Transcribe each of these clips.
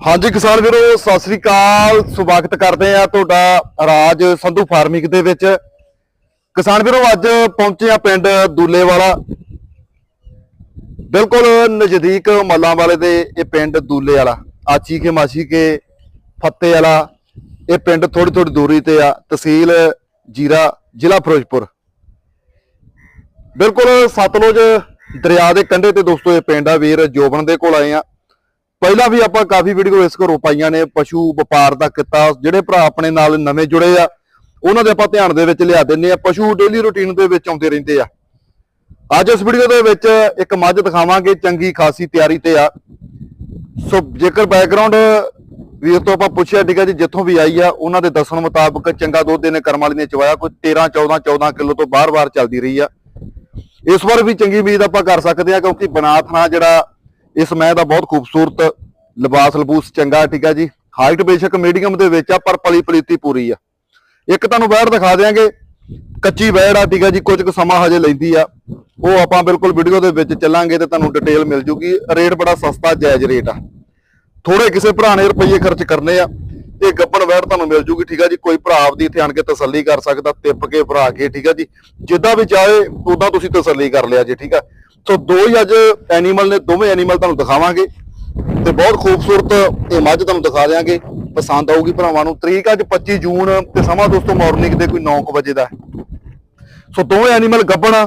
ਹਾਂਜੀ ਕਿਸਾਨ ਵੀਰੋ, ਸਤਿ ਸ੍ਰੀ ਅਕਾਲ। ਸਵਾਗਤ ਕਰਦੇ ਆ ਤੁਹਾਡਾ ਰਾਜ ਸੰਧੂ ਫਾਰਮਿੰਗ ਦੇ ਵਿੱਚ। ਕਿਸਾਨ ਵੀਰੋ, ਅੱਜ ਪਹੁੰਚੇ ਆ ਪਿੰਡ ਦੂਲੇਵਾਲਾ। ਬਿਲਕੁਲ ਨਜ਼ਦੀਕ ਮੱਲਾਂ ਵਾਲੇ ਦੇ ਇਹ ਪਿੰਡ ਦੂਲੇ ਵਾਲਾ ਆਚੀ ਕੇ ਮਾਸੀ ਕੇ ਫੱਤੇ ਵਾਲਾ ਇਹ ਪਿੰਡ ਥੋੜੀ ਥੋੜੀ ਦੂਰੀ ਤੇ ਆ, ਤਹਿਸੀਲ ਜੀਰਾ, ਜ਼ਿਲ੍ਹਾ ਫਿਰੋਜ਼ਪੁਰ। ਬਿਲਕੁਲ ਸਤਲੁਜ ਦਰਿਆ ਦੇ ਕੰਢੇ ਤੇ ਦੋਸਤੋ, ਇਹ ਪਿੰਡ ਆ। ਵੀਰ ਜੋਬਨ ਦੇ ਕੋਲ ਆਏ ਆ ਪਹਿਲਾਂ ਵੀ ਆਪਾਂ ਕਾਫੀ ਵੀਡੀਓ ਇਸ ਘਰੋਂ ਪਾਈਆਂ ਨੇ, ਪਸ਼ੂ ਵਪਾਰ ਦਾ ਕਿੱਤਾ, ਜਿਹੜੇ ਭਰਾ ਆਪਣੇ ਨਾਲ ਨਵੇਂ ਜੁੜੇ ਆ, ਉਹਨਾਂ ਦੇ ਆਪਾਂ ਧਿਆਨ ਦੇ ਵਿੱਚ ਲਿਆ ਦਿੰਨੇ ਆ ਪਸ਼ੂ ਡੇਲੀ ਰੁਟੀਨ ਦੇ ਵਿੱਚ ਆਉਂਦੇ ਰਹਿੰਦੇ ਆ। ਅੱਜ ਇਸ ਵੀਡੀਓ ਦੇ ਵਿੱਚ ਇੱਕ ਮੱਝ ਦਿਖਾਵਾਂਗੇ, ਚੰਗੀ ਖਾਸੀ ਤਿਆਰੀ ਤੇ ਆ। ਸੋ ਜੇਕਰ ਬੈਕਗ੍ਰਾਉਂਡ ਵੀਰ ਤੋਂ ਆਪਾਂ ਪੁੱਛਿਆ ਠੀਕ ਹੈ ਜੀ, ਜਿੱਥੋਂ ਵੀ ਆਈ ਆ, ਉਹਨਾਂ ਦੇ ਦੱਸਣ ਮੁਤਾਬਕ ਚੰਗਾ ਦੁੱਧ ਇਹਨੇ ਕਰਮ ਵਾਲੀ ਨੇ ਚਵਾਇਆ, ਕੋਈ 13 14 14 ਕਿਲੋ ਤੋਂ ਬਾਰ-ਬਾਰ ਚੱਲਦੀ ਰਹੀ ਆ। ਇਸ ਵਾਰ ਵੀ ਚੰਗੀ ਉਮੀਦ ਆਪਾਂ ਕਰ ਸਕਦੇ ਆ, ਕਿਉਂਕਿ ਬਨਾਥ ਨਾਲ ਜਿਹੜਾ ਇਸ ਮੈਂ ਦਾ ਬਹੁਤ ਖੂਬਸੂਰਤ, ਲਿਬਾਸ, ਲਬੂਸ, ਚੰਗਾ, ਠੀਕ ਆ ਜੀ। ਹਾਈਟ ਬੇਸ਼ੱਕ ਮੀਡੀਅਮ ਦੇ ਵਿੱਚ ਆ, ਪਰ ਪਲੀ ਪਲੀਤੀ ਪੂਰੀ ਆ। ਇੱਕ ਤੁਹਾਨੂੰ ਵੈੜ ਦਿਖਾ ਦਿਆਂਗੇ। ਕੱਚੀ ਵੈੜ ਆ, ਠੀਕ ਆ ਜੀ, ਕੁਝ ਕੁ ਸਮਾਂ ਹਜੇ ਲੈਂਦੀ ਆ। ਉਹ ਆਪਾਂ ਬਿਲਕੁਲ ਵੀਡੀਓ ਦੇ ਵਿੱਚ ਚੱਲਾਂਗੇ ਤੇ ਤੁਹਾਨੂੰ ਡਿਟੇਲ ਮਿਲ ਜੂਗੀ। ਰੇਟ ਬੜਾ ਸਸਤਾ, ਜਾਇਜ਼ ਰੇਟ ਆ। ਥੋੜੇ ਕਿਸੇ ਭਰਾ ਨੇ ਰੁਪਈਏ ਖਰਚ ਕਰਨੇ ਆ। ਇਹ ਗੱਬਣ ਵੈੜ ਤੁਹਾਨੂੰ ਮਿਲ ਜੂਗੀ, ਠੀਕ ਆ ਜੀ। ਕੋਈ ਭਰਾ ਆਪਦੀ ਇੱਥੇ ਆਣ ਕੇ ਤਸੱਲੀ ਕਰ ਸਕਦਾ, ਤਿੱਪ ਕੇ ਭਰਾ ਕੇ, ਠੀਕ ਆ ਜੀ। ਜਿੱਦਾਂ ਵੀ ਚਾਹੇ, ਉਦਾਂ ਤੁਸੀਂ ਤਸੱਲੀ ਕਰ ਲਿਆ ਜੀ, ਠੀਕ ਆ। ਸੋ ਦੋ ਹੀ ਅੱਜ ਐਨੀਮਲ ਨੇ ਦੋਵੇਂ ਐਨੀਮਲ ਤੁਹਾਨੂੰ ਦਿਖਾਵਾਂਗੇ ਤੇ ਬਹੁਤ ਖੂਬਸੂਰਤ ਇਹ ਮੱਝ ਤੁਹਾਨੂੰ ਦਿਖਾ ਦਿਆਂਗੇ। ਪਸੰਦ ਆਊਗੀ ਭਰਾਵਾਂ ਨੂੰ। ਤਰੀਕ ਅੱਜ 25 ਜੂਨ ਤੇ ਸਮਾਂ ਦੋਸਤੋ ਮਾਰਨਿੰਗ ਦੇ ਕੋਈ 9 ਵਜੇ ਦਾ। ਸੋ ਦੋਵੇਂ ਐਨੀਮਲ ਗੱਬਣ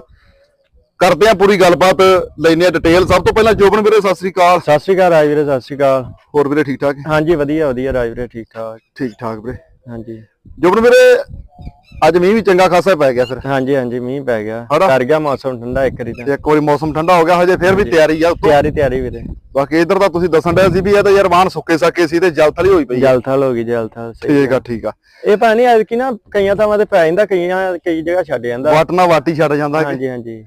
ਕਰਦੇ ਆ ਪੂਰੀ ਗੱਲਬਾਤ ਲੈਨੇ ਆ ਡਿਟੇਲ ਸਭ ਤੋਂ ਪਹਿਲਾਂ ਜੋਬਨ ਵੀਰੇ ਸਤਿ ਸ੍ਰੀ ਅਕਾਲ। ਸਤਿ ਸ਼੍ਰੀ ਅਕਾਲ ਰਾਜ ਵੀਰੇ ਸਤਿ ਸ਼੍ਰੀ ਅਕਾਲ। ਹੋਰ ਵੀਰੇ ਠੀਕ ਠਾਕ ਹਾਂਜੀ ਵਧੀਆ ਵਧੀਆ ਰਾਜ ਵੀਰੇ ਠੀਕ ਠਾਕ। ਠੀਕ ਠਾਕ ਵੀਰੇ। ਹਾਂਜੀ। ਜੋਬਨ ਵੀਰੇ ਅੱਜ ਮੀਂਹ ਵੀ ਚੰਗਾ ਖਾਸਾ ਪੈ ਗਿਆ ਫਿਰ। ਹਾਂਜੀ ਹਾਂਜੀ ਮੀਂਹ ਪੈ ਗਿਆ। ਹਨਾ? ਕਰ ਗਿਆ ਮੌਸਮ ਠੰਡਾ ਇੱਕ ਰੀ ਤਾਂ। ਇੱਕ ਵਾਰੀ ਮੌਸਮ ਠੰਡਾ ਹੋ ਗਿਆ ਹਜੇ ਫਿਰ ਵੀ ਤਿਆਰੀ ਆ ਉੱਤੋਂ। ਤਿਆਰੀ ਤਿਆਰੀ ਵੀਰੇ। ਬਾਕੀ ਇਧਰ ਤਾਂ ਤੁਸੀਂ ਦੱਸਣ ਡਿਆ ਸੀ ਵੀ ਇਹ ਤਾਂ ਯਾਰ ਵਾਹਨ ਸੁੱਕੇ ਸਾਕੇ ਸੀ ਤੇ ਜਲ ਥਲੀ ਹੋਈ ਪਈ ਆ। ਜਲਥਲ ਹੋ ਗਈ ਜਲਥਲ ਸਹੀ ਠੀਕ ਆ ਠੀਕ ਆ। ਇਹ ਪਾਣੀ ਅੱਜ ਕੀ ਨਾ ਕਈਆਂ ਥਾਵਾਂ ਤੇ ਪੈ ਜਾਂਦਾ ਕਈਆਂ ਕਈ ਜਗ੍ਹਾ ਛੱਡ ਜਾਂਦਾ। ਵਟ ਨਾ ਵਾਟੀ ਛੱਡ ਜਾਂਦਾ। ਕਿ ਹਾਂਜੀ ਹਾਂਜੀ।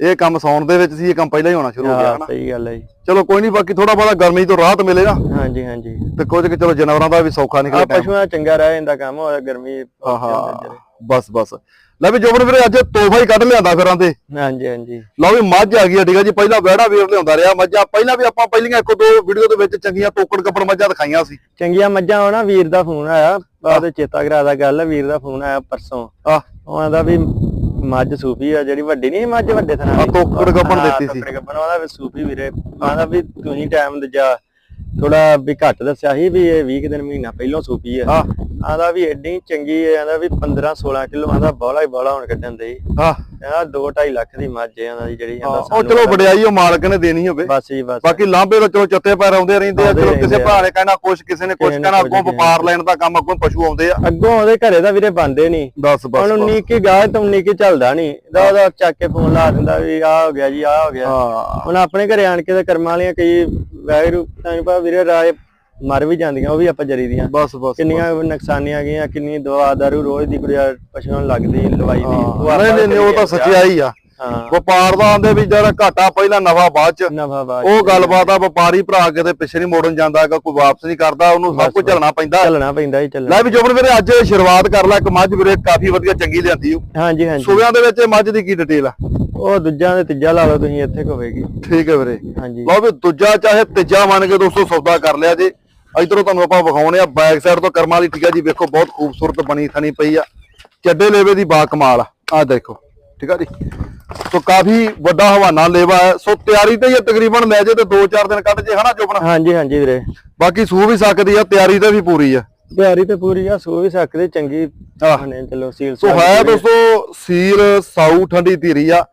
ਇਹ ਕੰਮ ਸੌਣ ਦੇ ਵਿੱਚ ਸੀ ਇਹ ਕੰਮ ਪਹਿਲਾਂ ਹੀ ਹੋਣਾ ਸ਼ੁਰੂ ਹੋ ਗਿਆ ਹਾਂ ਹਨਾ? ਸਹੀ ਗੱਲ ਹੈ ਜੀ। ਚਲੋ ਕੋਈ ਨਹੀਂ ਬਾਕੀ ਥੋੜਾ ਬਹੁਤਾ ਗਰਮੀ ਤੋਂ ਰਾਹਤ ਮਿਲੇ ਨਾ ਹਾਂਜੀ ਹਾਂਜੀ। ਤੇ ਕੁਝ ਕਿ ਚਲੋ ਜਾਨਵਰਾਂ ਦਾ ਵੀ ਸੌਖਾ ਆ ਨਿਕਲੇ ਟਾਈਮ ਪਸ਼ੂਆਂ ਦਾ ਚੰਗਾ ਰਹਿ ਜਾਂਦਾ ਕੰਮ ਹੋਇਆ ਗਰਮੀ ਹਾਂ ਹਾਂ ਬਸ ਬਸ। ਲੈ ਵੀ ਜੋਬਨ ਵੀਰੇ ਅੱਜ ਤੋਹਫਾ ਹੀ ਕੱਢ ਲਿਆਂਦਾ ਫਿਰਾਂ ਤੇ। ਹਾਂਜੀ ਹਾਂਜੀ। ਲਓ ਵੀ ਮੱਝ ਆ ਗਈ ਆ ਠੀਕ ਆ ਜੀ ਪਹਿਲਾਂ ਵਿਹੜਾ ਵੀਰ ਲਿਆਉਂਦਾ ਰਿਹਾ ਮੱਝਾਂ। ਪਹਿਲਾਂ ਵੀ ਆਪਾਂ ਪਹਿਲੀਆਂ ਇੱਕ ਦੋ ਵੀਡੀਓ ਦੇ ਵਿੱਚ ਚੰਗੀਆਂ ਤੋਕੜ ਕੱਪੜ ਮੱਝਾਂ ਦਿਖਾਈਆਂ ਸੀ। ਚੰਗੀਆਂ ਮੱਝਾਂ ਹੋਣਾ ਵੀਰ ਦਾ ਫੋਨ ਆਇਆ ਉਹਦੇ ਚੇਤਾ ਕਰਾ ਦਾ ਗੱਲ ਵੀਰ ਦਾ ਫੋਨ ਆਇਆ ਪਰਸੋਂ। ਆ ਉਹ ਆਂਦਾ ਵੀ ਮੱਝ ਸੂਫੀ ਆ ਜਿਹੜੀ ਵੱਡੀ ਨਹੀਂ ਮੱਝ ਵੱਡੇ ਥਣਾ ਆਹ ਤੋਕੜ ਗੱਭਣ ਦਿੱਤੀ ਸੀ। ਤੋਕੜ ਗੱਭਣ ਉਹਦਾ ਵੀ ਸੂਫੀ ਵੀਰੇ। ਆਂਦਾ ਵੀ ਤੁਸੀਂ ਟਾਈਮ ਜਾ ਥੋੜਾ ਵੀ ਘੱਟ ਦੱਸਿਆ ਸੀ ਵੀ ਇਹ 20 ਕੁ ਦਿਨ ਮਹੀਨਾ ਪਹਿਲਾਂ ਸੂਫੀ ਆ। ਆ ਆਂਦਾ ਵੀ ਐਡੀ ਚੰਗੀ ਆਂਦਾ ਵੀ 15 16 ਕਿਲੋ ਆਂਦਾ ਬੋਲਾ ਹੀ ਬੋਲਾ ਹੁਣ ਕੱਢਣ ਦੇ ਆ ਆਂਦਾ 2 2.5 ਲੱਖ ਦੀ ਮੱਝ ਹੈ ਆਂਦਾ ਜੀ ਜਿਹੜੀ ਆਂਦਾ ਉਹ ਚਲੋ ਵਡਿਆਈ ਉਹ ਮਾਲਕ ਨੇ ਦੇਣੀ ਹੋਵੇ। ਬਸ ਜੀ ਬਸ। ਬਾਕੀ ਲਾਂਬੇ ਤਾਂ ਚਲੋ ਚੱਤੇ ਪੈਰ ਆਉਂਦੇ ਰਹਿੰਦੇ ਆ ਆਉਂਦੇ ਚਲੋ ਰਹਿੰਦੇ ਕਿਸੇ ਆ। ਭਰਾ ਨੇ ਕਹਿਣਾ ਕੁਛ ਕਿਸੇ ਨੇ ਕੁਛ ਕਿਸੇ ਨੇ ਕਹਿਣਾ ਕੁਛ ਅੱਗੋਂ ਕਹਿਣਾ। ਵਪਾਰ ਲੈਣ ਦਾ ਕੰਮ ਅੱਗੋਂ ਪਸ਼ੂ ਆਉਂਦੇ ਆ। ਅੱਗੋਂ ਉਹਦੇ ਘਰੇ ਦਾ ਵੀਰੇ ਬੰਦੇ ਨਹੀਂ। ਬਸ ਬਸ ਹੁਣ ਉਨੀ ਕੀ ਗਾਹ ਤੇ ਉਨੀ ਕੀ ਚੱਲਦਾ ਨਹੀਂ। ਦਾ ਉਹਦਾ ਚੱਕ ਕੇ ਫੋਨ ਲਾ ਦਿੰਦਾ ਵੀ ਆ ਹੋ ਗਿਆ ਜੀ ਆ ਹੋ ਗਿਆ। ਹਾਂ। ਹੁਣ ਆਪਣੇ ਘਰੇ ਆਣ ਕੇ ਤੇ ਕਰਮਾਂ ਵਾਲੀਆਂ ਕਈ ਵੈਗਰੂ ਤੁਹਾਨੂੰ ਪਤਾ ਵੀਰੇ ਰਾਏ ਮਰ ਵੀ ਜਾਂਦੀਆਂ ਉਹ ਵੀ ਆਪਾਂ ਜਰੀ ਦੀਆਂ। ਬਸ ਬਸ ਕਿੰਨੀਆਂ ਨੁਕਸਾਨੀਆਂ ਗਈਆਂ ਕਿੰਨੀ ਦਵਾ ਦਾਰੂ ਰੋਜ਼ ਦੀ ਕੁੜੀਆ ਪਸ਼ੂਆਂ ਨੂੰ ਲੱਗਦੀ ਲਵਾਈ ਦੀ। ਹਾਂ, ਨਹੀਂ ਨਹੀਂ ਨਹੀਂ, ਉਹ ਤਾਂ ਸੱਚਾਈ ਆ। ਹਾਂ। ਵਪਾਰ ਦਾ ਆਂਦੇ ਵੀ ਜਿਹੜਾ ਘਾਟਾ ਪਹਿਲਾਂ ਨਫਾ ਬਾਅਦ ਚ ਉਹ ਗੱਲਬਾਤ ਆ ਵਪਾਰੀ ਭਰਾ ਕਿਤੇ ਪਿੱਛੇ ਨਹੀਂ ਮੋੜਨ ਜਾਂਦਾ ਹੈਗਾ ਕੋਈ ਵਾਪਸ ਨਹੀਂ ਕਰਦਾ ਉਹਨੂੰ ਸਭ ਕੁਝ ਝੱਲਣਾ ਪੈਂਦਾ। ਚੱਲਣਾ ਪੈਂਦਾ ਹੀ ਚੱਲਣਾ ਲੈ ਵੀ ਜੋਬਨ ਵੀਰੇ ਅੱਜ ਸ਼ੁਰੂਆਤ ਕਰ ਲੈ ਇੱਕ ਮੱਝ ਵੀਰੇ ਕਾਫੀ ਵਧੀਆ ਚੰਗੀ ਲਿਆਂਦੀ ਓ। ਹਾਂਜੀ ਹਾਂਜੀ। ਸੂਬਿਆਂ ਦੇ ਵਿੱਚ ਇਹ ਮੱਝ ਦੀ ਕੀ ਡਿਟੇਲ ਆ? ਉਹ ਦੂਜਾ ਤੇ ਤੀਜਾ ਲਾ ਲਓ ਤੁਸੀਂ ਇੱਥੇ ਹੋਵੇਗੀ। ਠੀਕ ਹੈ ਵੀਰੇ। ਹਾਂਜੀ। ਲਓ ਵੀ ਦੂਜਾ ਚਾਹੇ ਤੀਜਾ ਮੰਨ ਕੇ ਦੋਸਤੋ ਸੌਦਾ ਕਰ ਲਿਆ ਜੀ। ਇਧਰੋਂ ਤੁਹਾਨੂੰ ਆਪਾਂ ਵਿਖਾਉਣੇ ਆ ਬੈਕ ਸਾਈਡ ਤੋਂ ਕਰਮਾਂ ਵਾਲੀ ਠੀਕ ਆ ਜੀ ਵੇਖੋ ਬਹੁਤ ਖੂਬਸੂਰਤ ਬਣੀ ਥਣੀ ਪਈ ਆ। ਚੱਡੇ ਲੇਵੇ ਦੀ ਬਾ ਕਮਾਲ ਆ। ਦੇਖੋ ਠੀਕ ਆ ਜੀ। ਸੋ ਕਾਫੀ ਵੱਡਾ ਹਵਾਨਾ ਲੇਵਾ ਹੈ। ਸੋ ਤਿਆਰੀ ਤੇ ਹੀ ਤਕਰੀਬਨ ਲੈ ਜੇ ਤੇ 2-4 ਦਿਨ ਕੱਢ ਜੇ ਹਨਾ ਚੁਪਣਾ ਹਾਂਜੀ ਹਾਂਜੀ ਵੀਰੇ। ਬਾਕੀ ਸੂ ਵੀ ਸਕਦੀ ਆ ਤਿਆਰੀ ਤੇ ਵੀ ਪੂਰੀ ਆ। ਤਿਆਰੀ ਤੇ ਪੂਰੀ ਆ ਸੋ ਵੀ ਸਕਦੇ ਚੰਗੀ। ਨੇ ਚਲੋ ਸੀਲ ਸੋ ਹੈ ਦੋਸਤੋ ਸੀਲ ਸਾਊ ਠੰਡੀ ਧੀਰੀ ਆ।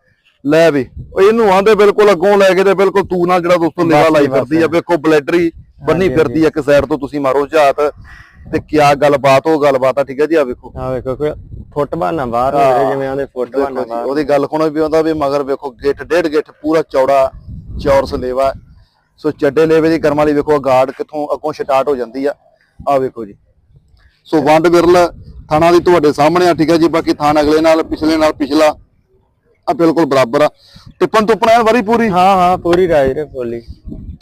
ਲੈ ਵੀ ਇਹਨੂੰ ਆਂਦੇ ਬਿਲਕੁਲ ਅੱਗੋਂ ਲੈ ਕੇ ਤੇ ਬਿਲਕੁਲ ਤੂ ਨਾਲ ਜਿਹੜਾ ਦੋਸਤੋ ਲੇਵਾ ਲਾਈ। ਫਿਰਦੀ ਆ। ਵੇਖੋ ਬਲੈਡਰੀ ਬੰਨੀ ਫਿਰਦੀ ਇੱਕ ਸਾਈਡ ਤੋਂ ਤੁਸੀਂ ਮਾਰੋ ਝਾਤ ਤੇ ਕਿਆ ਗੱਲਬਾਤ ਉਹ ਗੱਲਬਾਤ ਆ ਠੀਕ ਆ ਜੀ ਆ ਵੇਖੋ। ਆ ਵੇਖੋ ਕੋਈ ਫੁੱਟ ਬਹਾਨਾ ਬਾਹਰ ਹੋ ਰਿਹਾ ਜਿਵੇਂ ਆਂਦੇ ਫੁੱਟ ਬਹਾਨਾ ਬਾਹਰ। ਉਹਦੀ ਗੱਲ ਕੋਣ ਵੀ ਆਉਂਦਾ ਵੀ ਮਗਰ ਵੇਖੋ ਗਿੱਠ ਡੇਢ ਗਿੱਠ ਪੂਰਾ ਚੌੜਾ ਚੌਰਸ ਲੇਵਾ ਹੈ। ਸੋ ਚੱਡੇ ਲੇਵੇ ਦੀ ਕਰਮ ਵਾਲੀ ਵੇਖੋ ਗਾਰਡ ਕਿੱਥੋਂ ਅੱਗੋਂ ਸਟਾਰਟ ਹੋ ਜਾਂਦੀ ਆ। ਆ ਵੇਖੋ ਜੀ। ਸੋ ਵੰਡ ਵਿਰਲ ਥਾਣਾ ਦੀ ਤੁਹਾਡੇ ਸਾਹਮਣੇ ਆ ਠੀਕ ਹੈ ਜੀ ਬਾਕੀ ਥਾਣ ਅਗਲੇ ਨਾਲ ਪਿਛਲੇ ਨਾਲ ਪਿਛਲਾ। ਆ ਬਿਲਕੁਲ ਬਰਾਬਰ ਆ। ਟਿੱਪਣ ਟੁੱਪਣਾ ਵਰੀ ਪੂਰੀ? ਹਾਂ ਹਾਂ ਪੂਰੀ ਰਾਜ ਰੇ ਫੁੱਲੀ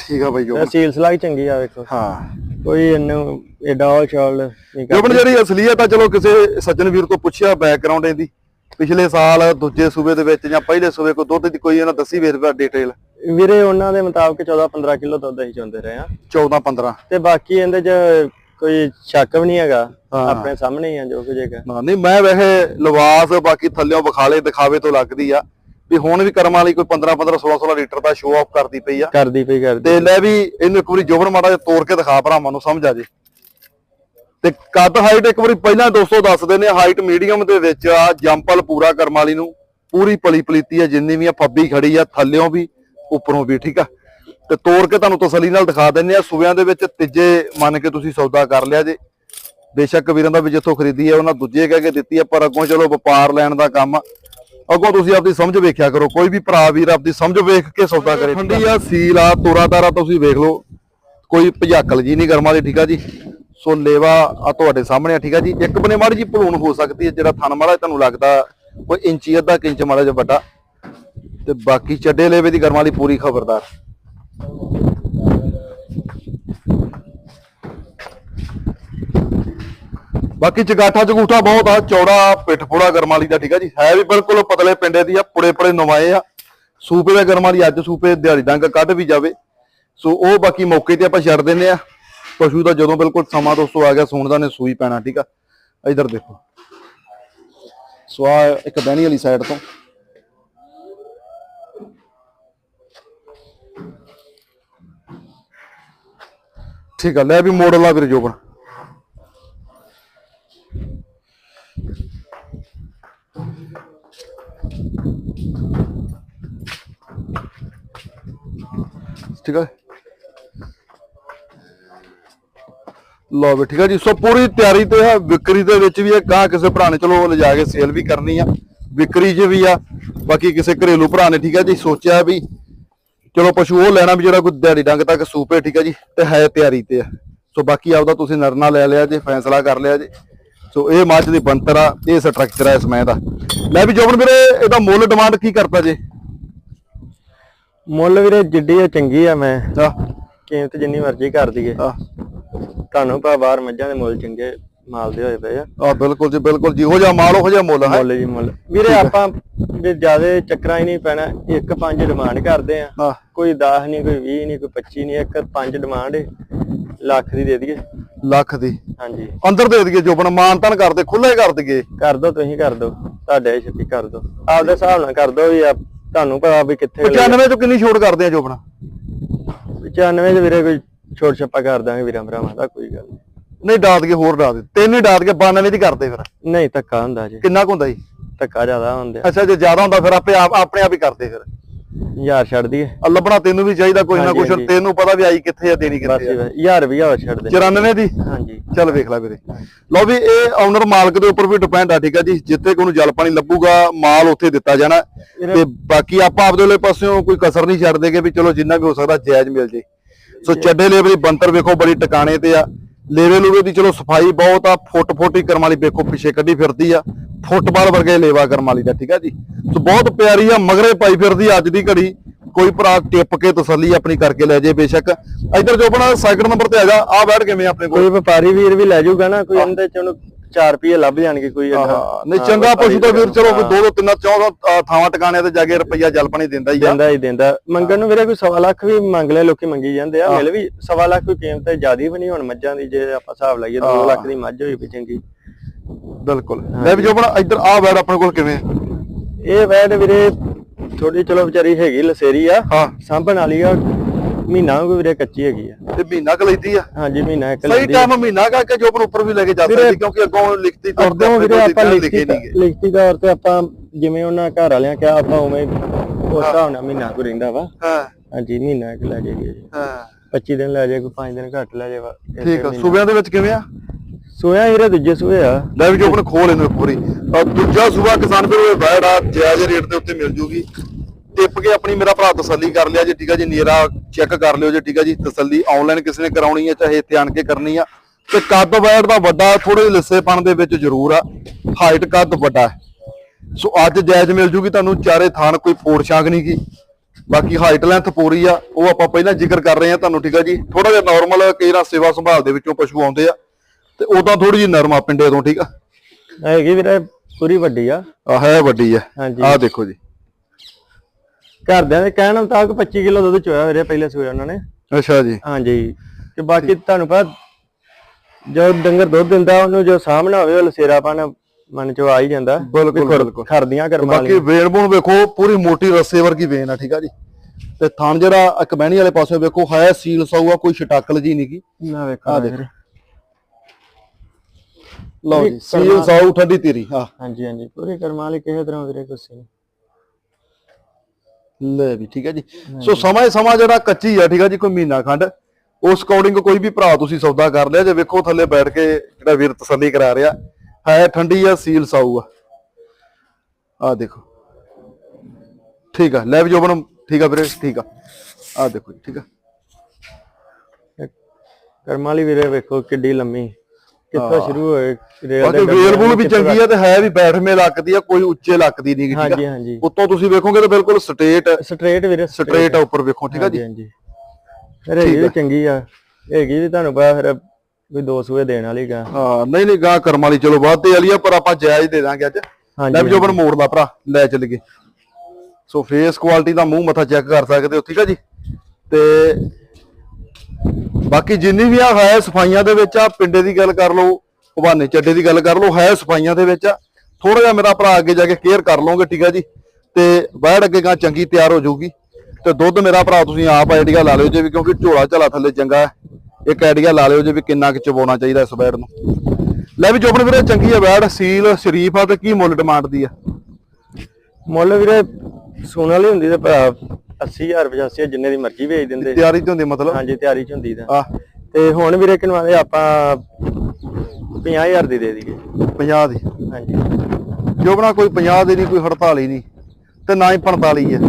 ਠੀਕ ਆ ਬਾਈ ਜੋ ਸੀਲ ਸਲਾਈ ਚੰਗੀ ਆ ਵੇਖੋ। ਹਾਂ। ਕੋਈ ਇਹਨੂੰ ਏਡਾ ਉਹ ਚੌਲ ਨਹੀਂ ਜੋਬਨ ਜਿਹੜੀ ਅਸਲੀਅਤ ਆ ਚਲੋ ਕਿਸੇ ਸੱਜਣ ਵੀਰ ਤੋਂ ਪੁੱਛਿਆ ਬੈਕਗ੍ਰਾਉਂਡ ਇਹਦੀ। ਪਿਛਲੇ ਸਾਲ ਦੂਜੇ ਸੂਬੇ ਦੇ ਵਿੱਚ ਜਾਂ ਪਹਿਲੇ ਸੂਬੇ ਕੋ ਦੁੱਧ ਦੀ ਕੋਈ ਇਹਨਾਂ ਦੱਸੀ ਵੇਰ ਡਿਟੇਲ ਵੀਰੇ ਉਹਨਾਂ ਦੇ ਮੁਤਾਬਕ 14 15 ਕਿਲੋ ਦੁੱਧ ਅਸੀਂ ਚੋਂਦੇ ਰਹੇ ਆ। 14 15 ਤੇ ਬਾਕੀ ਇਹਦੇ ਚ ਕੋਈ ਸ਼ੱਕ ਵੀ ਨਹੀਂ ਹੈਗਾ। ਆਪਣੇ ਸਾਹਮਣੇ ਹੀ ਆ ਜੋ ਕੁਝ ਹੈਗਾ। ਨਹੀਂ ਮੈਂ ਵੈਸੇ ਲਿਵਾਸ ਬਾਕੀ ਥੱਲਿਓਂ ਵਿਖਾਲੇ ਦਿਖਾਵੇ ਤੋਂ ਲੱਗਦੀ ਆ। ਵੀ ਹੁਣ ਵੀ ਕਰਮ ਵਾਲੀ ਕੋਈ 15 15 16 16 ਲੀਟਰ ਦਾ ਸ਼ੋਅ ਆਫ ਕਰਦੀ ਪਈ ਆ। ਕਰਦੀ ਪਈ ਕਰਦੀ ਤੇ ਲੈ ਵੀ ਇਹਨੂੰ ਇੱਕ ਵਾਰੀ ਜੋਬਨ ਮਾੜਾ ਜਿਹਾ ਤੋੜ ਕੇ ਦਿਖਾ ਭਰਾਵਾਂ ਨੂੰ ਸਮਝ ਆ ਜੇ। ਤੇ ਕੱਦ ਹਾਈਟ ਇੱਕ ਵਾਰੀ ਪਹਿਲਾਂ ਦੋਸਤੋ ਦੱਸ ਦਿੰਦੇ ਆ ਹਾਈਟ ਮੀਡੀਅਮ ਦੇ ਵਿੱਚ ਆ ਜੰਪਲ ਪੂਰਾ ਕਰਮ ਵਾਲੀ ਨੂੰ ਪੂਰੀ ਪਲੀ ਪਲੀਤੀ ਆ ਜਿੰਨੀ ਵੀ ਆ ਫੱਬੀ ਖੜੀ ਆ ਥੱਲਿਓਂ ਵੀ ਉੱਪਰੋਂ ਵੀ ਠੀਕ ਆ। ਤੇ ਤੋੜ ਕੇ ਤੁਹਾਨੂੰ ਤਸੱਲੀ ਨਾਲ ਦਿਖਾ ਦਿੰਨੇ ਆ ਸੂਬਿਆਂ ਦੇ ਵਿੱਚ ਤੀਜੇ ਮੰਨ ਕੇ ਤੁਸੀਂ ਸੌਦਾ ਕਰ ਲਿਆ ਜੇ। ਬੇਸ਼ੱਕ ਵੀਰਾਂ ਦਾ ਵੀ ਜਿੱਥੋਂ ਖਰੀਦੀ ਹੈ ਉਹਨਾਂ ਦੂਜੇ ਕਹਿ ਕੇ ਦਿੱਤੀ ਆ ਪਰ ਅੱਗੋਂ ਚਲੋ ਵਪਾਰ ਲੈਣ ਦਾ ਕੰਮ ਆ। ਅੱਗੋਂ ਤੁਸੀਂ ਆਪਦੀ ਸਮਝ ਵੇਖਿਆ ਕਰੋ ਕੋਈ ਵੀ ਭਰਾ ਵੀਰ ਆਪਦੀ ਸਮਝ ਵੇਖ ਕੇ ਸੌਦਾ ਕਰੇ ਠੰਡੀ ਆ ਸੀਲ ਆ ਤੋਰਾ ਤਾਰਾ ਤੁਸੀਂ ਵੇਖ ਲਓ। ਕੋਈ ਭਜਾਕਲ ਜੀ ਨਹੀਂ ਕਰਮਾਂ ਦੀ ਠੀਕ ਆ ਜੀ? ਸੋ ਲੇਵਾ ਆ ਤੁਹਾਡੇ ਸਾਹਮਣੇ ਆ ਠੀਕ ਆ ਜੀ? ਇੱਕ ਬਨੇ ਮਾੜੀ ਜੀ ਭਲੂਣ ਹੋ ਸਕਦੀ ਹੈ ਜਿਹੜਾ ਥਣ ਮਾੜਾ ਤੁਹਾਨੂੰ ਲੱਗਦਾ ਕੋਈ ਇੰਚੀ ਅੱਧਾ ਇੰਚ ਮਾੜਾ ਜਿਹਾ ਵੱਡਾ। ਤੇ ਬਾਕੀ ਚੱਡੇ ਲੇਵੇ ਦੀ ਕਰਮਾਂ ਵਾਲੀ ਪੂਰੀ ਖਬਰਦਾਰ। ਬਾਕੀ ਚਗਾਠਾ ਚਗੂਠਾ ਬਹੁਤ ਆ ਚੌੜਾ ਪਿੱਠ ਪੋੜਾ ਗਰਮਾਲੀ ਦਾ, ਠੀਕ ਆ ਜੀ? ਹੈ ਵੀ ਬਿਲਕੁਲ ਪਤਲੇ ਪਿੰਡੇ ਦੀ ਆ, ਪੁੜੇ ਪੁੜੇ ਨਵਾਏ ਆ। ਸੂਪੇ ਦੇ ਕਰਮਾਂ ਅੱਜ ਸੂਪੇ ਦਿਹਾੜੀ ਡੰਗ ਕੱਢ ਵੀ ਜਾਵੇ। ਸੋ ਉਹ ਬਾਕੀ ਮੌਕੇ ਤੇ ਆਪਾਂ ਛੱਡ ਦਿੰਨੇ ਆ। ਪਸ਼ੂ ਦਾ ਜਦੋਂ ਬਿਲਕੁਲ ਸਮਾਂ ਦੋਸਤੋ ਆ ਗਿਆ, ਸੂਣ ਦਾ ਨੇ ਸੂਈ ਪੈਣਾ, ਠੀਕ ਆ? ਇਧਰ ਦੇਖੋ। ਸੋ ਆ ਇੱਕ ਬਹਿਣੀ ਵਾਲੀ ਸਾਈਡ ਤੋਂ। ਠੀਕ ਆ, ਲੈ ਵੀ ਮੋਡਲ ਆ ਵੀਰੇ ਜੋਬਨ। ਠੀਕ ਹੈ ਲਓ ਵੀ ਠੀਕ ਹੈ ਜੀ, ਸੋ ਪੂਰੀ ਤਿਆਰੀ ਤੇ ਹੈ ਵਿਕਰੀ ਦੇ ਵਿੱਚ ਵੀ ਹੈ ਕਾ ਕਿਸੇ ਭਰਾ ਨੇ ਚਲੋ ਲਿਜਾ ਕੇ ਸੇਲ ਵੀ ਕਰਨੀ ਆ, ਵਿਕਰੀ 'ਚ ਵੀ ਆ, ਬਾਕੀ ਕਿਸੇ ਘਰੇਲੂ ਭਰਾ ਨੇ ਠੀਕ ਹੈ ਜੀ, ਸੋਚਿਆ ਵੀ ਚਲੋ ਪਸ਼ੂ ਉਹ ਲੈਣਾ ਵੀ ਜਿਹੜਾ ਕੋਈ ਦਿਹਾੜੀ ਡੰਗ ਤੱਕ ਸੂਪੇ ਠੀਕ ਹੈ ਜੀ, ਤੇ ਹੈ ਤਿਆਰੀ ਤੇ ਆ। ਸੋ ਬਾਕੀ ਆਪਦਾ ਤੁਸੀਂ ਨਰਨਾ ਲੈ ਲਿਆ ਜੇ, ਫੈਸਲਾ ਕਰ ਲਿਆ ਜੇ। ਸੋ ਇਹ ਮੱਝ ਦੀ ਬੰਤਰ ਆ, ਇਹ ਸਟਰਕਚਰ ਆ ਇਸ ਮੈਂ ਦਾ। ਲੈ ਵੀ ਜੋਬਨ ਵੀਰੇ, ਇਹਦਾ ਮੁੱਲ ਡਿਮਾਂਡ ਕੀ ਕਰਤਾ ਜੇ? ਮੁੱਲ ਵੀਰੇ ਜਿੱਡੀ ਆ ਚੰਗੀ ਆ ਮੈਂ। ਆ। ਕੀਮਤ ਜਿੰਨੀ ਮਰਜ਼ੀ ਕਰ ਦਈਏ। ਆ। ਤੁਹਾਨੂੰ ਪਾ ਬਾਹਰ ਮੱਝਾਂ ਦੇ ਮੁੱਲ ਚੰਗੇ ਮਾਲ ਦੇ ਹੋਏ ਪਏ ਆ। ਆ ਬਿਲਕੁਲ ਜੀ ਬਿਲਕੁਲ ਜਿਹੋ ਜਿਹਾ ਮਾਲ ਉਹੋ ਜਿਹਾ ਮੁੱਲ ਹੈ। ਮੁੱਲ ਜੀ ਮੁੱਲ। ਵੀਰੇ ਆਪਾਂ ਵੀ ਜਿਆਦੇ ਚੱਕਰਾਂ ਹੀ ਨਹੀਂ ਪੈਣਾ। ਇੱਕ ਪੰਜ ਡਿਮਾਂਡ ਕਰਦੇ ਆ। ਹਾਂ ਕੋਈ 10 ਨਹੀਂ ਕੋਈ 20 ਨਹੀਂ ਕੋਈ 25 ਨਹੀਂ ਇੱਕ ਪੰਜ ਡਿਮਾਂਡ ਏ। ਲੱਖ ਦੀ ਦੇ ਦਈਏ। ਲੱਖ ਦੀ। ਹਾਂਜੀ। ਅੰਦਰ ਦੇ ਦਈਏ ਜੋਬਨ ਮਾਨਤਨ ਕਰਦੇ ਖੁੱਲੇ ਕਰ ਦਈਏ। ਕਰ ਦੋ ਤੁਸੀਂ ਕਰ ਦੋ। ਤੁਹਾਡੇ ਛੇਤੀ ਕਰ ਦੋ। ਆਪਦੇ ਹਿਸਾਬ ਨਾਲ ਕਰ ਦੋ ਵੀ ਆਪ- ਤੁਹਾਨੂੰ ਪਤਾ ਵੀ ਕਿੱਥੇ 95 ਚੋਂ ਕਿੰਨੀ ਛੋਟ ਕਰਦੇ ਆ ਜੋਬਨ 95 ਚ ਵੀਰੇ ਕੋਈ ਛੋਟ ਛੱਪਾ ਕਰ ਦਾਂਗੇ ਵੀਰਾਂ ਭਰਾਵਾਂ ਦਾ ਕੋਈ ਗੱਲ ਨੀ। ਨਹੀਂ ਡਾਟ ਕੇ ਹੋਰ ਡਾਟ ਦੇ। ਤਿੰਨ ਹੀ ਡਾਟ ਕੇ 92 ਦੀ ਕਰਦੇ ਫਿਰ। ਨਹੀਂ ਧੱਕਾ ਹੁੰਦਾ ਜੀ। ਕਿੰਨਾ ਕੁ ਹੁੰਦਾ ਜੀ? ਧੱਕਾ ਜ਼ਿਆਦਾ ਹੁੰਦੇ। ਅੱਛਾ ਜੇ ਜ਼ਿਆਦਾ ਹੁੰਦਾ ਫਿਰ ਆਪੇ ਆਪ ਆਪਣੇ ਆਪ ਹੀ ਕਰਦੇ ਫਿਰ। ਯਾਰ ਛੱਡ ਦਈਏ। ਆ ਲੱਭਣਾ ਤੈਨੂੰ ਵੀ ਚਾਹੀਦਾ ਕੋਈ ਨਾ ਕੁਛ। ਤੈਨੂੰ ਪਤਾ ਵੀ ਆਈ ਕਿੱਥੇ ਆ ਦੇਣੀ ਕਿੱਥੇ ਆ। ਯਾਰ ਵੀ ਆ ਛੱਡ ਦੇ 94 ਦੀ? ਹਾਂਜੀ। ਚੱਲ ਵੇਖ ਲੈ ਵੀਰੇ। ਲਓ ਵੀ ਇਹ ਓਨਰ ਮਾਲਕ ਦੇ ਉੱਪਰ ਵੀ ਡਿਪੈਂਡ ਆ ਠੀਕ ਆ ਜੀ। ਜਿੱਥੇ ਕੋਈ ਨੂੰ ਜਲ ਪਾਣੀ ਲੱਭੂਗਾ ਮਾਲ ਉੱਥੇ ਦਿੱਤਾ ਜਾਣਾ। ਤੇ ਬਾਕੀ ਆਪਾਂ ਆਪਦੇ ਵਾਲੇ ਪਾਸਿਓਂ ਕੋਈ ਕਸਰ ਨਹੀਂ ਛੱਡ ਦੇਗੇ ਵੀ ਚਲੋ ਜਿੰਨਾ ਵੀ ਹੋ ਸਕਦਾ ਜਾਇਜ਼ ਮਿਲ ਜੇ। ਸੋ ਚੱਡੇ ਲੇਵੇ ਦੀ ਬੰਤਰ ਵੇਖੋ ਬੜੀ ਟਿਕਾਣੇ ਤੇ ਆ। ਲੇਵੇ ਲੂਵੇ ਦੀ ਚਲੋ ਸਫ਼ਾਈ ਬਹੁਤ ਆ ਫੁੱਟ ਫੁੱਟ ਹੀ ਕਰਮ ਵਾਲੀ ਵੇਖੋ ਪਿੱਛੇ ਕੱਢੀ ਫਿਰਦੀ ਆ। ਫੁੱਟਬਾਲ ਵਰਗੇ ਲੇਵਾ ਕਰਮ ਵਾਲੀ ਦਾ ਠੀਕ ਆ ਜੀ? ਸੋ ਬਹੁਤ ਪਿਆਰੀ ਆ ਮਗਰੇ ਪਾਈ ਫਿਰਦੀ ਆ ਅੱਜ ਦੀ ਘੜੀ। ਕੋਈ ਭਰਾ ਟਿੱਪ ਕੇ ਤਸੱਲੀ ਆਪਣੀ ਕਰਕੇ ਲੈ ਜੇ ਬੇਸ਼ੱਕ। ਇੱਧਰ ਜੋ ਆਪਣਾ ਸੈਕਿੰਡ ਨੰਬਰ ਤੇ ਹੈਗਾ ਆ ਬੈਠ ਕਿਵੇਂ ਆਪਣੇ ਕੋਲ? ਕੋਈ ਵਪਾਰੀ ਵੀਰ ਵੀ ਲੈ ਜਾਊਗਾ ਨਾ ਕੋਈ ਉਹਦੇ ਚ ਉਹਨੂੰ 4 ਰੁਪਏ ਲੱਭ ਜਾਣਗੇ ਕੋਈ। ਹਾਂ ਨਹੀਂ ਚੰਗਾ ਪਸ਼ੂ ਤਾਂ ਵੀਰ ਚਲੋ ਕੋਈ। ਦੋ ਦੋ ਤਿੰਨ ਅਹ, ਥਾਵਾਂ ਟਿਕਾਣਿਆਂ ਤੇ ਜਾ ਕੇ ਰੁਪਈਆ ਜਲ ਪਾਣੀ ਦਿੰਦਾ ਹੀ ਆ। ਦਿੰਦਾ ਹੀ ਦਿੰਦਾ। ਮੰਗਣ ਨੂੰ ਵੀਰੇ ਕੋਈ ਸਵਾ ਲੱਖ ਵੀ ਮੰਗ ਲੈ ਲੋਕੀ ਮੰਗੀ ਜਾਂਦੇ ਆ। ਮਿਲ ਵੀ ਸਵਾ ਲੱਖ ਕੋਈ ਕੀਮਤ ਜਿਆਦੀ ਵੀ ਨਹੀਂ ਹੁਣ ਮੱਝਾਂ ਦੀ ਜੇ ਆਪਾਂ ਹਿਸਾਬ ਲਾਈਏ 2 ਲੱਖ ਦੀ ਮੱਝ ਹੋਈ ਵੀ ਚੰਗੀ। ਬਿਲਕੁਲ। ਲੈ ਵੀ ਜੋ ਆਪਣਾ ਇੱਧਰ ਆ ਬੈਠ ਆਪਣੇ ਕੋਲ ਕਿਵੇਂ ਇਹ ਵੈਡ ਵੀਰੇ ਥੋੜੀ ਚਲੋ ਵਿਚਾਰੀ ਹੈਗੀ ਲਸੇਰੀ ਆ। ਹਾਂ। ਸਾਂਭਣ ਵਾਲੀ ਆ ਮਹੀਨਾ ਕੋਈ ਵੀਰੇ ਕੱਚੀ ਹੈਗੀ ਆ। ਤੇ ਮਹੀਨਾ ਕੁ ਲੈਂਦੀ ਆ? ਹਾਂਜੀ ਮਹੀਨਾ ਸਹੀ ਲੈਂਦੀ ਆ। ਟਾਈਮ ਮਹੀਨਾ ਕਾ ਕੇ ਜੋ ਆਪਣਾ ਉੱਪਰ ਵੀ ਲੈ ਕੇ ਜਾ ਸਕਦੀ ਕਿਉਂਕਿ ਅੱਗੋਂ ਲਿਖਤੀ ਤੌਰ ਤੇ ਵੀਰੇ ਆਪਾਂ ਲਿਖੇ ਲਿਖਤੀ ਲਿਖਤੀ ਤੌਰ ਤੇ ਆਪਾਂ ਜਿਵੇਂ ਉਹਨਾਂ ਘਰ ਵਾਲਿਆਂ ਕਿਹਾ ਆਪਾਂ ਉਵੇਂ ਉਸ ਹਿਸਾਬ ਨਾਲ ਮਹੀਨਾ ਕੋ ਰਹਿੰਦਾ ਵਾ। ਹਾਂ। ਹਾਂਜੀ ਮਹੀਨਾ ਇੱਕ ਲੈ ਜਾਈਏ। ਹਾਂ। 25 ਦਿਨ ਲੈ ਜਾਏ ਕੋਈ 5 ਦਿਨ ਘੱਟ ਲੈ ਜਾਏ ਠੀਕ ਆ। ਸੂਬਿਆਂ ਦੇ ਵਿੱਚ ਕਿਵੇਂ ਆ? ਸੋਇਆ ਵੀਰੇ ਦੂਜੇ ਸੋਏ ਆ। ਲੈ ਵੀ ਜੋ ਆਪਣਾ ਖੋਲ ਇਹਨੂੰ ਪੂਰੀ। ਦੂਜਾ ਸੂਬਾ ਕਿਸਾਨ ਫਿਰ ਬੈੜ ਆ ਜਾਇਜ਼ ਰੇਟ ਦੇ ਉੱਤੇ ਮਿਲ ਜੂਗੀ। ਟਿੱਪ ਕੇ ਆਪਣੀ ਮੇਰਾ ਭਰਾ ਤਸੱਲੀ ਕਰ ਲਿਆ ਜੇ ਠੀਕ ਆ ਜੀ, ਨੀਰਾ ਚੈੱਕ ਕਰ ਲਿਓ ਜੀ ਠੀਕ ਆ ਜੀ, ਤਸੱਲੀ ਆਨਲਾਈਨ ਕਿਸੇ ਨੇ ਕਰਾਉਣੀ ਹੈ ਚਾਹੇ ਇੱਥੇ ਆਣ ਕੇ ਕਰਨੀ ਆ। ਤੇ ਕੱਦ ਬੈੜ ਦਾ ਵੱਡਾ ਥੋੜੇ ਜਿਹੇ ਲਿੱਸੇਪਣ ਦੇ ਵਿੱਚ ਜ਼ਰੂਰ ਆ। ਹਾਈਟ ਕੱਦ ਵੱਡਾ ਸੋ ਅੱਜ ਜਾਇਜ਼ ਮਿਲ ਜੂਗੀ ਤੁਹਾਨੂੰ, ਚਾਰੇ ਥਾਨ ਕੋਈ ਪੋੜ ਛਾਂਗ ਨਹੀਂ ਕੀ ਬਾਕੀ ਹਾਈਟ ਲੈਂਥ ਪੂਰੀ ਆ, ਉਹ ਆਪਾਂ ਪਹਿਲਾਂ ਜ਼ਿਕਰ ਕਰ ਰਹੇ ਆ ਤੁਹਾਨੂੰ, ਠੀਕ ਆ ਜੀ। ਥੋੜਾ ਜਿਹਾ ਨਾਰਮਲ ਕਈ ਵਾਰ ਸੇਵਾ ਸੰਭਾਲ ਦੇ ਵਿੱਚੋਂ ਪਸ਼ੂ ਆਉਂਦੇ ਆ। ਤੇ ਉਦਾਂ ਥੋੜੀ ਜਿਹੀ ਨਰਮ ਆ ਪਿੰਡੇ ਤੋਂ ਠੀਕ ਆ? ਹੈਗੀ ਵੀਰੇ ਪੂਰੀ ਵੱਡੀ ਆ। ਆ ਹੈ ਵੱਡੀ ਆ। ਹਾਂਜੀ। ਆ ਦੇਖੋ ਜੀ। ਘਰਦਿਆਂ ਦੇ ਕਹਿਣ ਮੁਤਾਬਕ 25 ਕਿਲੋ ਦੁੱਧ ਚੋਇਆ ਵੀਰੇ ਪਹਿਲੇ ਸੂਏ ਉਹਨਾਂ ਨੇ। ਅੱਛਾ ਜੀ। ਹਾਂਜੀ। ਤੇ ਬਾਕੀ ਤੁਹਾਨੂੰ ਪਤਾ ਜੋ ਡੰਗਰ ਦੁੱਧ ਦਿੰਦਾ ਉਹਨੂੰ ਜੋ ਸਾਹਮਣਾ ਹੋਵੇ ਉਹ ਲਸੇਰਾਪਨ ਮਨ ਚ ਆ ਹੀ ਜਾਂਦਾ। ਬਿਲਕੁਲ, ਬਿਲਕੁਲ। ਖਰਦੀਆਂ ਕਰਮਾਂ ਬਾਕੀ ਵੇਣ ਬੂਣ ਵੇਖੋ ਪੂਰੀ ਮੋਟੀ ਰੱਸੇ ਵਰਗੀ ਵੇਨ ਆ ਠੀਕ ਆ ਜੀ। ਤੇ ਥਣ ਜਿਹੜਾ ਇੱਕ ਮਹਿਣੀ ਵਾਲੇ ਪਾਸੇ ਵੇਖੋ ਹੈ ਸੀਲ ਸਾਊ ਆ ਕੋਈ ਛਟਾਕਲ ਜੀ ਨਹੀਂਗੀ ਨਾ ਆ ਵੇਖੋ ਦੇਖ। ਲਓ ਜੀ ਸੀਲ ਸਾਊ ਠੰਡੀ ਤੇਰੀ ਆ ਹਾਂਜੀ ਹਾਂਜੀ ਪੂਰੀ ਕਰਮਾਂ ਵਾਲੀ ਕਿਸੇ ਤਰ੍ਹਾਂ ਵੀਰੇ ਕੁਛ ਨਹੀਂ। ਲੈ ਵੀ ਠੀਕ ਹੈ ਜੀ। ਸੋ ਸਮਾਂ ਹੀ ਸਮਾਂ ਜਿਹੜਾ ਕੱਚੀ ਆ ਠੀਕ ਆ ਜੀ ਕੋਈ ਮਹੀਨਾ ਖੰਡ। ਉਸ ਅਕੋਰਡਿੰਗ ਕੋਈ ਵੀ ਭਰਾ ਤੁਸੀਂ ਸੌਦਾ ਕਰ ਲਿਆ ਜੇ ਵੇਖੋ ਥੱਲੇ ਬੈਠ ਕੇ ਜਿਹੜਾ ਵੀਰ ਤਸੱਲੀ ਕਰਾ ਰਿਹਾ ਹੈ ਠੰਡੀ ਆ ਸੀਲ ਸਾਊ ਆ। ਆ ਦੇਖੋ। ਠੀਕ ਆ ਲੈ ਵੀ ਜੋਬਨ ਠੀਕ ਆ ਵੀਰੇ ਠੀਕ ਆ। ਆ ਦੇਖੋ ਠੀਕ ਆ। ਕਰਮਾਂ ਵਾਲੀ ਵੀਰੇ ਵੇਖੋ ਕਿੱਡੀ ਲੰਮੀ। ਕਿੱਥੋਂ ਸ਼ੁਰੂ ਹੋਏ? ਰੇਲ ਦੇ ਵੇਲ ਬੂਲ ਵੀ ਚੰਗੀ ਆ ਤੇ ਹੈ ਵੀ ਬੈਠਵੇਂ ਲੱਕਦੀ ਆ ਕੋਈ ਉੱਚੇ ਲੱਕਦੀ ਨਹੀਂ ਠੀਕ ਹਾਂਜੀ ਆ। ਹਾਂਜੀ ਉੱਤੋਂ ਤੁਸੀਂ ਵੇਖੋਗੇ ਤਾਂ ਬਿਲਕੁਲ ਸਟ੍ਰੇਟ ਸਟ੍ਰੇਟ ਵੀਰੇ ਸਟ੍ਰੇਟ ਆ ਉੱਪਰ ਵੇਖੋ ਠੀਕ ਆ ਜੀ? ਹਾਂਜੀ ਫਿਰ ਹੈਗੀ ਵੀ ਚੰਗੀ ਆ। ਹੈਗੀ ਵੀ ਤੁਹਾਨੂੰ ਪਤਾ ਫਿਰ ਕੋਈ ਦੋ ਸੂਏ ਦੇਣ ਵਾਲੀ ਗਾ। ਹਾਂ ਨਹੀਂ ਨਹੀਂ ਗਾਂ ਕਰਮ ਵਾਲੀ ਚਲੋ ਵਾਧੇ ਵਾਲੀ ਆ ਪਰ ਆਪਾਂ ਜਾਇਜ਼ ਦੇ ਦਾਂਗੇ ਅੱਜ। ਲੈ ਹਾਂਜੀ। ਵੀ ਜੋਬਨ ਮੋੜ ਲਾ ਭਰਾ ਲੈ ਚੱਲ ਗਏ। ਸੋ ਫੇਸ ਕੁਆਲਿਟੀ ਦਾ ਮੂੰਹ ਮੱਥਾ ਚੈੱਕ ਕਰ ਸਕਦੇ ਹੋ ਠੀਕ ਆ ਜੀ? ਤੇ ਬਾਕੀ ਜਿੰਨੀ ਵੀ ਆ ਹੈ ਸਫਾਈਆਂ ਦੇ ਵਿੱਚ ਆ, ਪਿੰਡੇ ਦੀ ਗੱਲ ਕਰ ਲਓ, ਭਵਾਨੇ ਚੱਡੇ ਦੀ ਗੱਲ ਕਰ ਲਓ, ਹੈ ਸਫਾਈਆਂ ਦੇ ਵਿੱਚ ਆ। ਥੋੜਾ ਜਿਹਾ ਮੇਰਾ ਭਰਾ ਅੱਗੇ ਜਾ ਕੇ ਕੇਅਰ ਕਰ ਲਓਗੇ, ਠੀਕ ਆ ਜੀ। ਤੇ ਬਾਹਰ ਅੱਗੇ ਗਾਂ ਚੰਗੀ ਤਿਆਰ ਹੋ ਜਾਊਗੀ। ਤੇ ਦੁੱਧ ਮੇਰਾ ਭਰਾ ਤੁਸੀਂ ਆਪ ਆਈਡੀਆ ਲਾ ਲਿਓ ਜੇ ਵੀ, ਕਿਉਂਕਿ ਝੋਲਾ ਝਲਾ ਥੱਲੇ ਚੰਗਾ ਹੈ। ਇੱਕ ਆਈਡੀਆ ਲਾ ਲਿਓ ਜੇ ਵੀ ਕਿੰਨਾ ਕੁ ਚਬਾਉਣਾ ਚਾਹੀਦਾ ਇਸ ਬੈੜ ਨੂੰ। ਲੈ ਵੀ ਜੋਬਨ ਵੀਰੇ, ਚੰਗੀ ਆ ਬੈੜ ਸੀਲ, ਸ਼ਰੀਫ ਆ ਤੇ ਕੀ ਮੁੱਲ ਡਿਮਾਂਡ ਦੀ ਆ? ਮੁੱਲ ਵੀਰੇ, ਸੋਨ ਵਾਲੀ ਹੁੰਦੀ ਤੇ ਭਰਾ। 80000 85 ਜਿੰਨੇ ਦੀ ਮਰਜ਼ੀ ਵੇਚ ਦਿੰਦੇ। ਤਿਆਰੀ ਤੇ ਹੁੰਦੀ ਮਤਲਬ? ਹਾਂਜੀ ਤਿਆਰੀ ਚ ਹੁੰਦੀ ਤਾਂ। ਆ ਤੇ ਹੁਣ ਵੀਰੇ ਆਪਾਂ 50000 ਦੀ ਦੇ ਦਈਏ। 50 ਦੀ? ਹਾਂਜੀ। ਜੋਬਨਾ ਕੋਈ 50 ਦੀ ਨਹੀਂ ਕੋਈ 48 ਨਹੀਂ ਤੇ ਨਾ ਹੀ 45 ਹੈ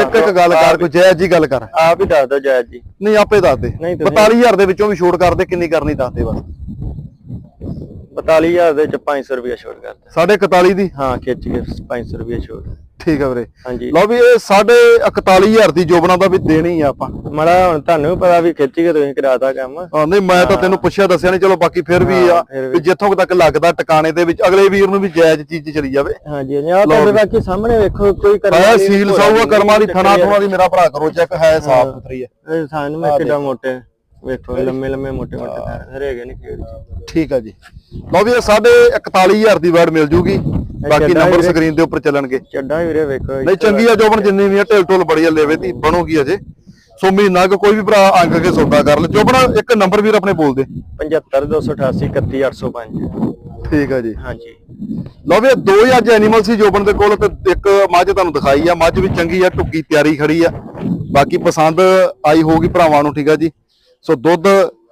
ਇੱਕ ਇੱਕ ਗੱਲ ਕਰ ਕੋਈ ਜਾਇਜ਼ ਜੀ ਗੱਲ ਕਰ। ਆਪ ਹੀ ਦੱਸ ਜਾਇਜ਼ ਜੀ ਨਹੀਂ ਆਪੇ ਦੱਸ ਦੇ। ਨਹੀਂ ਤੁਸੀਂ- 42000 ਦੇ ਵਿੱਚੋਂ ਵੀ ਛੋਟ ਕਰ ਦੇ ਕਿੰਨੀ ਕਰਨੀ ਦੱਸ ਦੇ ਬਸ। 42000 ਦੇ ਚ 500 ਰੁਪਏ ਛੋੜ ਕਰਦਾ ਸਾਢੇ 41 ਦੀ? ਹਾਂ ਖਿੱਚ ਕੇ 500 ਰੁਪਏ ਛੋੜ ਠੀਕ ਆ ਵੀਰੇ। ਹਾਂਜੀ। ਲਓ ਵੀ ਇਹ ਸਾਢੇ 41000 ਦੀ ਜੋਬਨਾ ਦਾ ਵੀ ਦੇਣੀ ਆ ਆਪਾਂ। ਮੜਾ ਹੁਣ ਤੁਹਾਨੂੰ ਪਤਾ ਵੀ ਖਿੱਚ ਕੇ ਤੁਸੀਂ ਕਰਾਤਾ ਕੰਮ। ਹਾਂ, ਨਹੀਂ ਮੈਂ ਤਾਂ ਤੈਨੂੰ ਪੁੱਛਿਆ ਦੱਸਿਆ ਨਹੀਂ ਚਲੋ ਬਾਕੀ ਫਿਰ ਵੀ ਆ ਹਾਂ, ਵੀ। ਜਿੱਥੋਂ ਤੱਕ ਲੱਗਦਾ ਟਿਕਾਣੇ ਦੇ ਵਿੱਚ ਅਗਲੇ ਵੀਰ ਨੂੰ ਵੀ ਜਾਇਜ਼ ਚੀਜ਼ ਚਲੀ ਜਾਵੇ। ਹਾਂਜੀ ਹਾਂਜੀ ਆਹ ਤੁਹਾਡੇ ਬਾਕੀ ਸਾਹਮਣੇ ਵੇਖੋ ਕੋਈ ਕਰਮਾਂ ਹੈ ਵਾਲੀ ਸੀਲ ਭੋਰਾ ਸਾਊ ਨਹੀਂ, ਕਰਮਾਂ ਦੀ ਥਣਾ ਥੁਣਾ ਦੀ ਮੇਰਾ ਭਰਾ ਕਰੋ ਚੈੱਕ ਹੈ ਸਾਫ਼ ਸੁਥਰੀ ਹੈ ਇਹ ਸਾਨੂੰ ਮੈਂ ਕਿੱਡਾ ਮੋਟੇ ਵੇਖੋ ਲੰਮੇ ਲੰਮੇ ਮੋਟੇ ਮੋਟੇ ਪੈਰ ਹਰੇਗੇ ਨਹੀਂ ਖੇਡ ਠੀਕ ਆ ਜੀ। ਲਓ ਵੀ ਇਹ ਸਾਢੇ 41000 ਦੀ ਵੈਟ ਮਿਲ ਜੂਗੀ। ਬਾਕੀ ਚੱਡਾ ਨੰਬਰ ਵੀਰੇ। ਸਕਰੀਨ ਦੇ ਉੱਪਰ ਚੱਲਣਗੇ। ਚੱਡਾ ਵੀਰੇ ਵੇਖੋ ਨਹੀਂ ਚੰਗੀ ਆ ਜੋਬਨ ਜਿੰਨੀ ਵੀ ਆ ਢਿਲ ਢੁਲ ਬੜੀ ਆ ਲੈਵੇ ਦੀ ਬਣੂਗੀ ਅਜੇ। ਸੋ ਮਹੀਨਾ ਕੁ ਕੋਈ ਵੀ ਭਰਾ ਅੰਕ ਕੇ ਸੌਦਾ ਕਰ ਲੈ। ਜੋਬਨ ਇੱਕ ਨੰਬਰ ਵੀਰ ਆਪਣੇ ਬੋਲ ਦੇ। 75288 31805 ਠੀਕ ਆ ਜੀ। ਹਾਂਜੀ। ਲਓ ਵੀ ਇਹ ਦੋ ਹੀ ਅੱਜ ਐਨੀਮਲ ਸੀ ਜੋਬਨ ਦੇ ਕੋਲ ਤੇ ਇੱਕ ਮੱਝ ਤੁਹਾਨੂੰ ਦਿਖਾਈ ਆ। ਮੱਝ ਵੀ ਚੰਗੀ ਆ ਟੁੱਕੀ ਤਿਆਰੀ ਖੜੀ ਆ। ਬਾਕੀ ਪਸੰਦ ਆਈ ਹੋਊਗੀ ਭਰਾਵਾਂ ਨੂੰ ਠੀਕ ਆ ਜੀ। ਸੋ ਦੁੱਧ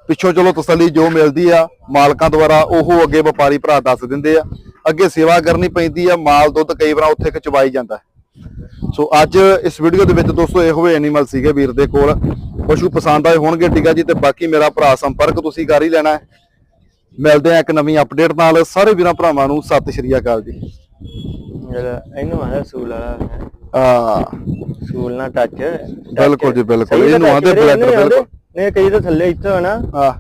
ਪਿੱਛੋਂ ਚਲੋ ਤਸੱਲੀ ਜੋ ਮਿਲਦੀ ਆ ਮਾਲਕਾਂ ਦੁਆਰਾ ਉਹ ਅੱਗੇ ਵਪਾਰੀ ਭਰਾ ਦੱਸ ਦਿੰਦੇ ਆ। ਅੱਗੇ ਸੇਵਾ ਕਰਨੀ ਪੈਂਦੀ ਆ ਮਾਲ ਦੁੱਧ ਕਈ ਵਾਰ ਉੱਥੇ ਖਚਵਾਈ ਜਾਂਦਾ। ਸੋ ਅੱਜ ਇਸ ਵੀਡੀਓ ਦੇ ਵਿੱਚ ਦੋਸਤੋ ਇਹੋ ਐਨੀਮਲ ਸੀਗੇ ਵੀਰ ਦੇ ਕੋਲ। ਪਸ਼ੂ ਪਸੰਦ ਆਏ ਹੋਣਗੇ ਠੀਕ ਆ ਜੀ ਤੇ ਬਾਕੀ ਮੇਰਾ ਭਰਾ ਸੰਪਰਕ ਤੁਸੀਂ ਕਰ ਹੀ ਲੈਣਾ ਹੈ। ਮਿਲਦੇ ਆ ਇੱਕ ਨਵੀਂ ਅਪਡੇਟ ਨਾਲ। ਸਾਰੇ ਵੀਰਾਂ ਭਰਾਵਾਂ ਨੂੰ ਸਤਿ ਸ਼੍ਰੀ ਅਕਾਲ ਜੀ। ਇਹਨੂੰ ਆਇਆ ਸੂਲ ਵਾਲਾ ਆ ਸੂਲ ਨਾਲ ਟੱਚ ਬਿਲਕੁਲ ਜੀ, ਬਿਲਕੁਲ। ਇਹਨੂੰ ਆਂਹਦੇ bladder, ਬਿਲਕੁਲ। ਨਹੀਂ ਕਈ ਤਾਂ ਥੱਲੇ ਇੱਥੇ ਹੋਣਾ। ਆ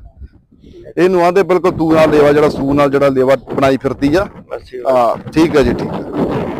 ਇਹਨੂੰ ਆਂਦੇ ਬਿਲਕੁਲ ਤੂੰ ਨਾਲ ਲੇਵਾ ਜਿਹੜਾ ਸੂ ਨਾਲ ਜਿਹੜਾ ਲੇਵਾ ਬਣਾਈ ਫਿਰਦੀ ਆ। ਆ ਠੀਕ ਹੈ ਜੀ ਠੀਕ ਹੈ